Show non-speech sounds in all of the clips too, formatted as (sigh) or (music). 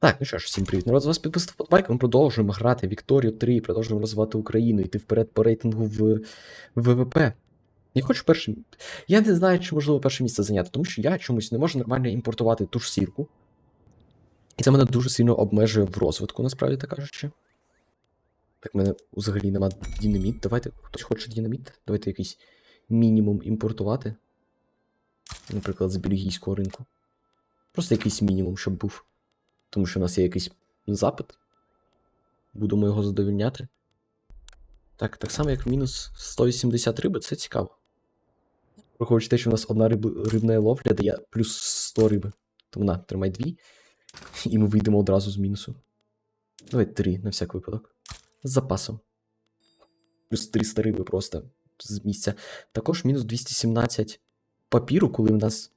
Так, ну що ж, всім привіт. Народ, з вас підписав Подбайк. Ми продовжуємо грати Вікторію 3, продовжуємо розвивати Україну, йти вперед по рейтингу в ВВП. Я хочу перше. Я не знаю, чи можливо перше місце зайняти, тому що я чомусь не можу нормально імпортувати ту ж сірку. І це мене дуже сильно обмежує в розвитку, насправді так кажучи. Так, в мене взагалі нема динаміт. Давайте, хтось хоче динаміт? Давайте якийсь мінімум імпортувати. Наприклад, з бельгійського ринку. Просто якийсь мінімум, щоб був. Тому що у нас є якийсь запит. Будемо його задовільняти. Так, так само, як мінус 180 риби, це цікаво. Враховуючи те, що у нас одна риб, рибна ловля дає плюс 100 риби. Тому на, тримай дві. І ми вийдемо одразу з мінусу. Давай три на всяк випадок. З запасом. Плюс 300 риби просто з місця. Також мінус 217 папіру, коли в нас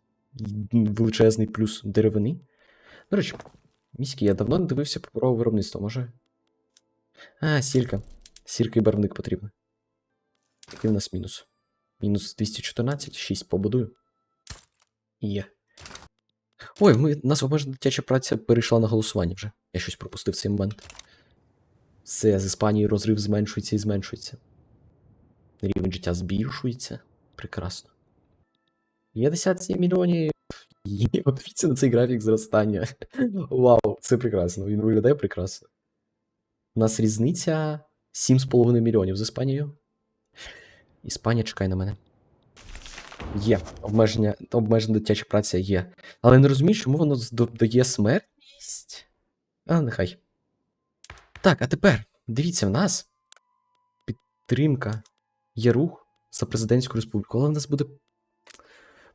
величезний плюс деревини. До речі, міський, я давно не дивився про виробництво, може. А, сірка. Сірка і барвник потрібно. Який в нас мінус? Мінус 214, 6 побудую. Є. Ой, ми, нас обмежена дитяча праця перейшла на голосування вже. Я щось пропустив цей момент. Все, з Іспанією розрив зменшується і зменшується. Рівень життя збільшується. Прекрасно. 57 мільйонів. (laughs) Є, Подивіться на цей графік зростання. Вау, це прекрасно. Він виглядає прекрасно. У нас різниця 7,5 мільйонів з Іспанією. Іспанія чекай на мене. Є. Обмеження, обмежена дитяча праця є. Але не розумію, чому воно додає смертність. А, нехай. Так, а тепер, дивіться, в нас підтримка є рух за президентську республіку, але в нас буде. У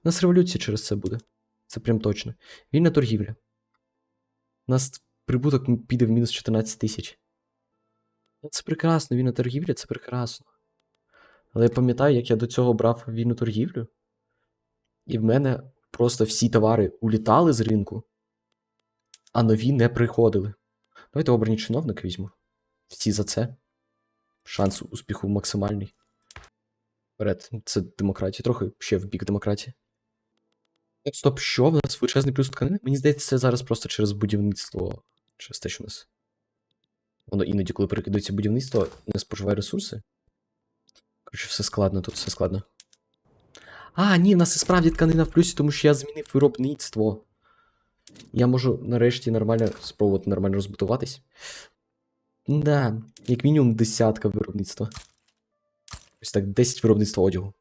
нас революція через це буде. Це прям точно. Вільна торгівля. У нас прибуток піде в мінус 14 тисяч. Ну, Це прекрасно, вільна торгівля це прекрасно. Але я пам'ятаю, як я до цього брав вільну торгівлю, і в мене просто всі товари улітали з ринку, а нові не приходили. Давайте обрані чиновники візьму. Всі за це. Шанс успіху максимальний. Вперед, це демократія, трохи ще в бік демократії. Стоп, що? В нас величезний плюс тканини? Мені здається, це зараз просто через будівництво. Через те, що у нас. Воно іноді, коли перекидується будівництво, не споживає ресурси. Коротше, все складно, тут все складно. А, ні, в нас і справді тканина в плюсі, тому що я змінив виробництво. Я можу нарешті нормально спробувати нормально розбудуватись. Да, як мінімум десятка виробництва. Ось так, 10 виробництва одягу.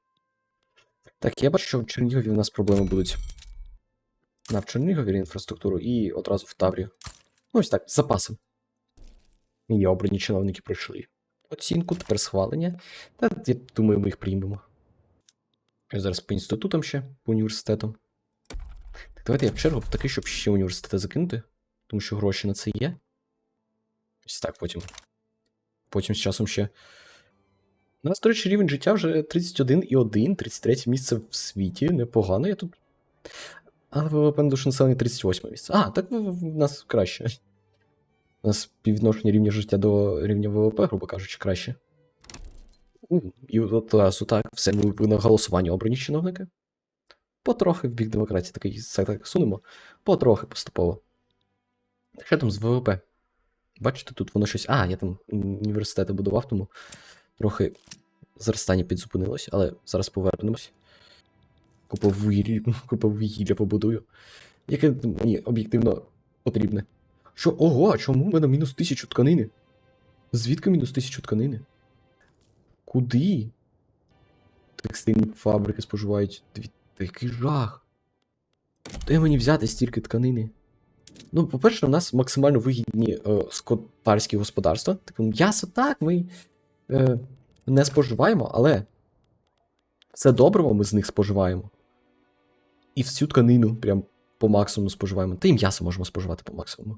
Так, я бачу, що в Чернігові у нас проблеми будуть. На в Чернігові інфраструктуру і одразу в Таврію. Ну, ось так, з запасом. І обрані чиновники пройшли оцінку, тепер схвалення. Та я думаю, ми їх приймемо. Я зараз по інститутам ще, по університетам. Так, давайте я в чергу такий, щоб ще університети закинути, тому що гроші на це є. Ось так потім. Потім з часом ще. У нас, до речі, рівень життя вже 31,1, 33 місце в світі. Непогано, я тут. Але ВВП на душу населення 38 місце. А, так в, нас краще. У нас співвідношення рівня життя до рівня ВВП, грубо кажучи, краще. І от одразу так, все ми на голосування обрані чиновники. Потрохи в бік демократії такий так сунемо. Потрохи поступово. Що там з ВВП? Бачите, тут воно щось. А, я там університети будував, тому трохи зростання підзупинилось, але зараз повернемось. Купа (laughs) вугілля, купа побудую. Яке мені об'єктивно потрібне. Що? Ого, а чому в мене мінус тисячу тканини? Звідки мінус тисячу тканини? Куди? Текстильні фабрики споживають дві. Який жах. Де мені взяти стільки тканини? Ну, по-перше, у нас максимально вигідні е, скотарські господарства. Типу, м'ясо так, ми е, не споживаємо, але все добриво ми з них споживаємо. І всю тканину прям по максимуму споживаємо. Та і м'ясо можемо споживати по максимуму.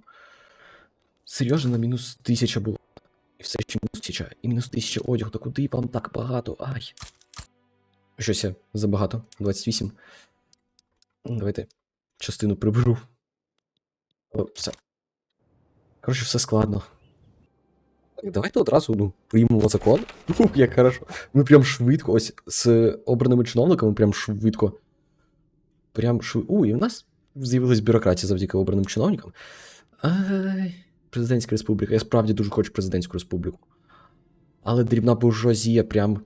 Серйозно, на мінус тисяча було. І все ще мінус тисяча. І мінус тисяча одягу. Та куди вам так багато? Ай. Щось я забагато. 28. Ну, Давайте частину приберу. О, все. Коротше, все складно. Так, давайте одразу ну, приймемо закон. (laughs) Ух, як хорошо. Ми прям швидко, ось з обраними чиновниками прям швидко. Прям швидко. У, і в нас з'явилась бюрократія завдяки обраним чиновникам. Ай, президентська республіка. Я справді дуже хочу президентську республіку. Але дрібна буржуазія прям.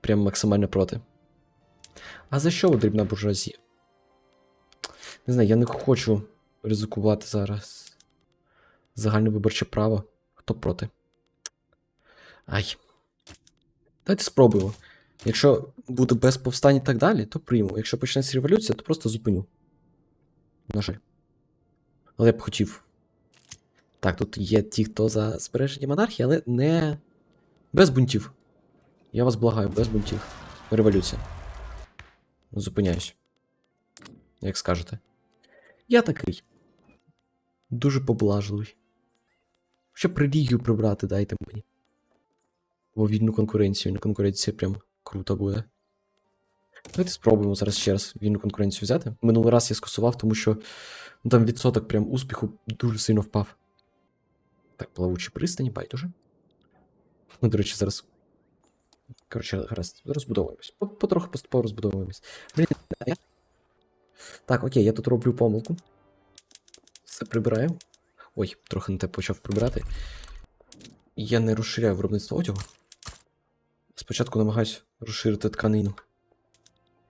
прям максимально проти. А за що дрібна буржуазія? Не знаю, я не хочу ризикувати зараз. Загальне виборче право. Хто проти? Ай. Давайте спробуємо. Якщо буде без повстань і так далі, то прийму. Якщо почнеться революція, то просто зупиню. На жаль. Але я б хотів. Так, тут є ті, хто за збереження монархії, але не. Без бунтів. Я вас благаю, без бунтів. Революція. Зупиняюсь. Як скажете. Я такий. Дуже поблажливий. Щоб релігію прибрати, дайте мені. Бо вільну конкуренцію. На конкуренція прям круто буде. Давайте спробуємо зараз ще раз вільну конкуренцію взяти. Минулий раз я скасував, тому що ну, там відсоток прям успіху дуже сильно впав. Так, плавучі пристані, байдуже. Ну, до речі, зараз. Коротше, гаразд, розбудовуємось. По- Потроху поступово розбудовуємось. Блін, я... Так, окей, я тут роблю помилку. Все прибираю. Ой, трохи не те почав прибирати. Я не розширяю виробництво одягу. Спочатку намагаюся розширити тканину.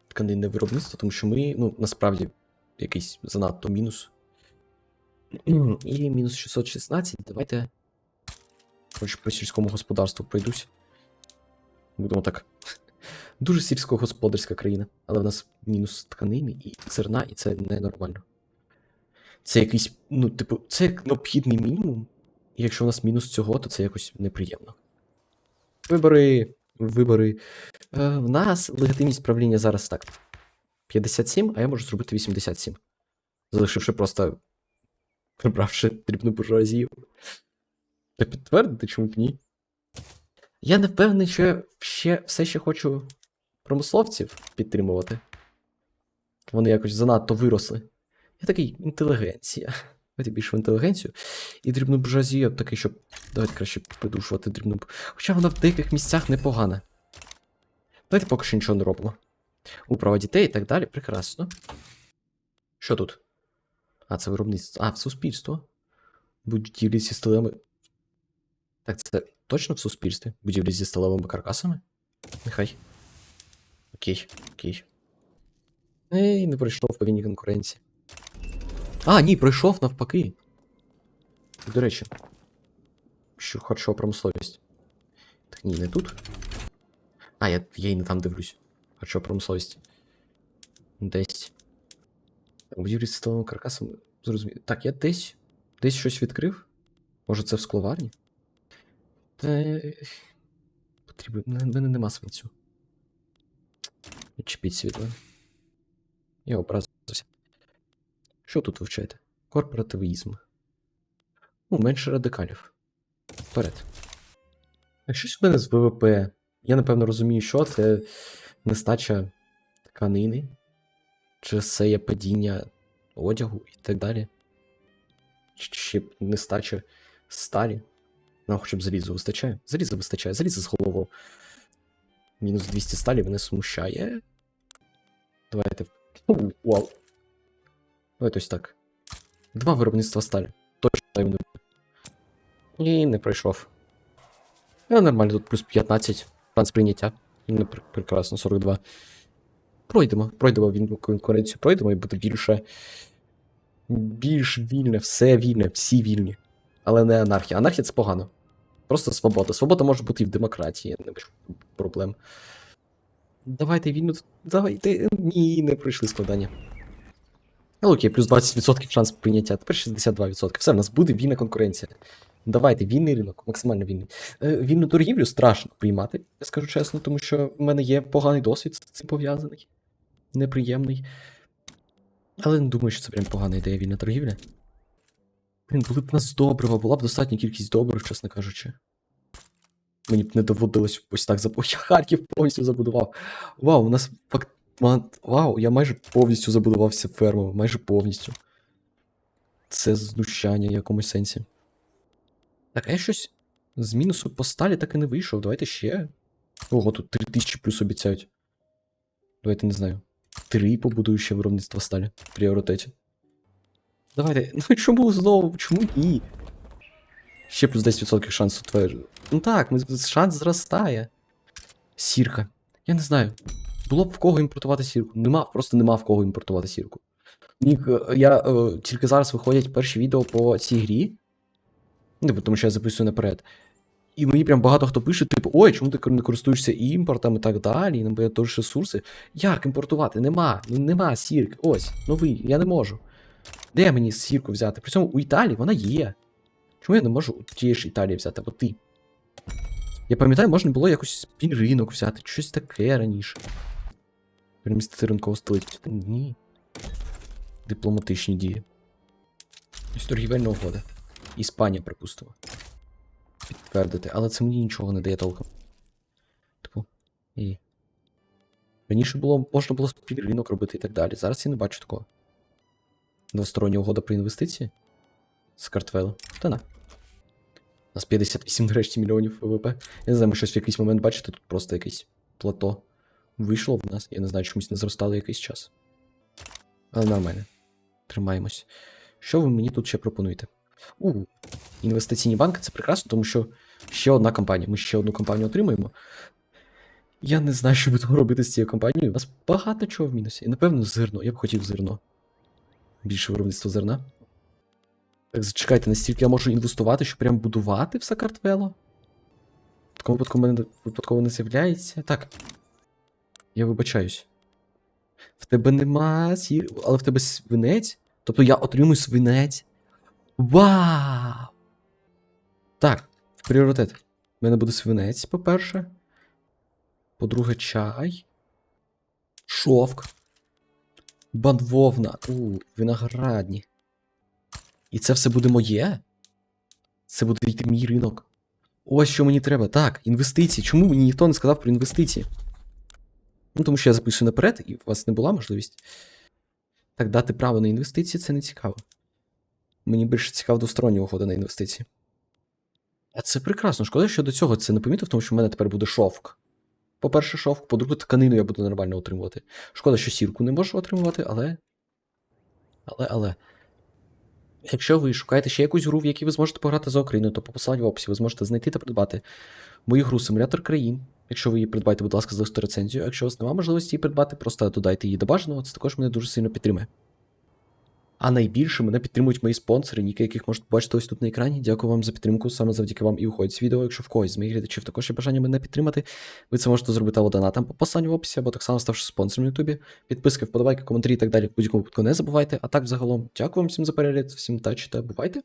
Тканинне виробництво, тому що ми, ну, насправді, якийсь занадто мінус. (clears throat) І мінус 616. Давайте. Хоч по сільському господарству пройдусь. Будемо так. (laughs) Дуже сільськогосподарська країна, але в нас мінус тканини і зерна, і це ненормально. Це якийсь, ну, типу, це як необхідний мінімум. І якщо у нас мінус цього, то це якось неприємно. Вибори. Вибори. Е, в нас легітимність правління зараз так. 57, а я можу зробити 87. Залишивши просто. Прибравши дрібну буржуазію. Та підтвердити, чому б ні? Я не впевнений, що я ще все ще хочу промисловців підтримувати. Вони якось занадто виросли. Я такий інтелігенція. Давайте більше в інтелігенцію. І дрібну буржуазію такий, щоб. Давайте краще придушувати дрібну. Хоча вона в деяких місцях непогана. Давайте поки що нічого не робимо. Управа дітей і так далі. Прекрасно. Що тут? А, це виробництво. А, в суспільство. Будівлі зі сталевими. Так, це точно в суспільстві? Будівлі зі сталевими каркасами? Нехай. Окей, окей. Ей, не пройшов по війні конкуренції. А, ні, пройшов навпаки. До речі. Що харчова промисловість. Так ні, не тут. А, я, я і не там дивлюсь. Харчова промисловість. Десь. Будівлі з сталевими каркасами. Зрозуміло. Так, я десь. Десь щось відкрив? Може, це в скловарні? Та... Потрібно. В мене нема свинцю. Відчепіть світло. Я образився. Що тут вивчаєте? Корпоративізм. Ну, менше радикалів. Вперед. А щось у мене з ВВП. Я напевно розумію, що це нестача тканини, чи це є падіння одягу і так далі. Чи нестача сталі. Ну, хоча б залізу вистачає. Залізо вистачає, залізо з головою. Мінус 200 сталі мене смущає. Давайте. Вау. Давайте ось так. Два виробництва сталі. Точно таймну. І не пройшов. Ну, нормально, тут плюс 15. Шанс прийняття. Ну, пр- прекрасно, 42. Пройдемо, пройдемо він конкуренцію, пройдемо і буде більше. Більш вільне, все вільне, всі вільні. Але не анархія. Анархія це погано. Просто свобода. Свобода може бути і в демократії, не бачу проблем. Давайте вільну. Давайте. Ні, не пройшли складання. Ну окей, плюс 20% шанс прийняття. Тепер 62%. Все, в нас буде вільна конкуренція. Давайте, вільний ринок, максимально вільний. Е, вільну торгівлю страшно приймати, я скажу чесно, тому що в мене є поганий досвід з цим пов'язаний. Неприємний. Але не думаю, що це прям погана ідея вільна торгівля. Блін, були б нас добрива, була б достатня кількість добрив, чесно кажучи. Мені б не доводилось ось так забудувати. (laughs) Я Харків повністю забудував. Вау, у нас факт. Вау, я майже повністю забудувався фермою, майже повністю. Це знущання в якомусь сенсі. Так, я щось з мінусу по сталі так і не вийшов. Давайте ще. Ого, тут 3000 плюс обіцяють. Давайте не знаю. Три побудую ще виробництва сталі в пріоритеті. Давайте. (laughs) Ну чому знову? Чому ні? Ще плюс 10% шансу твоє. Ну так, шанс зростає. Сірка. Я не знаю. Було б в кого імпортувати сірку. Нема, просто нема в кого імпортувати сірку. Е, я е, тільки зараз виходять перші відео по цій грі. Ну, тому що я записую наперед. І мені прям багато хто пише, типу, ой, чому ти не користуєшся імпортом і так далі, і нам теж ресурси. Як імпортувати? Нема. Ну нема сірки. Ось, новий, я не можу. Де мені сірку взяти? При цьому у Італії вона є. Чому я не можу у тієї ж Італії взяти, або ти? Я пам'ятаю, можна було якось ринок взяти, щось таке раніше. Перемістити ринкову столицю. Ні. Дипломатичні дії. Ось торгівельна угода. Іспанія, припустимо. Підтвердити, але це мені нічого не дає толком. Типу, і. Раніше було, можна було спільний ринок робити і так далі. Зараз я не бачу такого. Двостороння угода про інвестиції? З картвелу. Та на. У нас 58 нарешті мільйонів ВВП. Я не знаю, ми щось в якийсь момент бачите, тут просто якесь плато вийшло в нас. Я не знаю, чомусь не зростало якийсь час. Але нормально. Тримаємось. Що ви мені тут ще пропонуєте? У, інвестиційні банки це прекрасно, тому що ще одна компанія. Ми ще одну компанію отримаємо. Я не знаю, що будемо робити з цією компанією. У нас багато чого в мінусі. І напевно зерно. Я б хотів зерно. Більше виробництво зерна. Так, зачекайте, настільки я можу інвестувати, щоб прям будувати все картвело? В такому випадку в мене випадково не з'являється. Так. Я вибачаюсь. В тебе нема сір... але в тебе свинець? Тобто я отримую свинець. Вау! Так, в пріоритет. У мене буде свинець, по-перше. По-друге, чай. Шовк. Бадвовна. У, виноградні. І це все буде моє? Це буде йти мій ринок. Ось що мені треба. Так, інвестиції. Чому мені ніхто не сказав про інвестиції? Ну, тому що я записую наперед, і у вас не була можливість. Так, дати право на інвестиції це не цікаво. Мені більше цікаво двостороння угода на інвестиції. А це прекрасно. Шкода, що до цього це не помітив, тому що в мене тепер буде шовк. По-перше, шовк, по-друге, тканину я буду нормально отримувати. Шкода, що сірку не можу отримувати, але. Але, але. Якщо ви шукаєте ще якусь гру, в якій ви зможете пограти за Україну, то по посиланню в описі ви зможете знайти та придбати мою гру Симулятор країн. Якщо ви її придбаєте, будь ласка, залиште рецензію. Якщо у вас немає можливості її придбати, просто додайте її до бажаного, це також мене дуже сильно підтримує. А найбільше мене підтримують мої спонсори, ніки яких можете побачити ось тут на екрані. Дякую вам за підтримку. Саме завдяки вам і виходить з відео. Якщо в когось з моїх глядачів також є бажання мене підтримати, ви це можете зробити або донатом по посланню в описі, або так само ставши спонсором на Ютубі. Підписки, вподобайки, коментарі і так далі. В будь-якому випадку не забувайте. А так, взагалом, дякую вам всім за перегляд, всім та бувайте!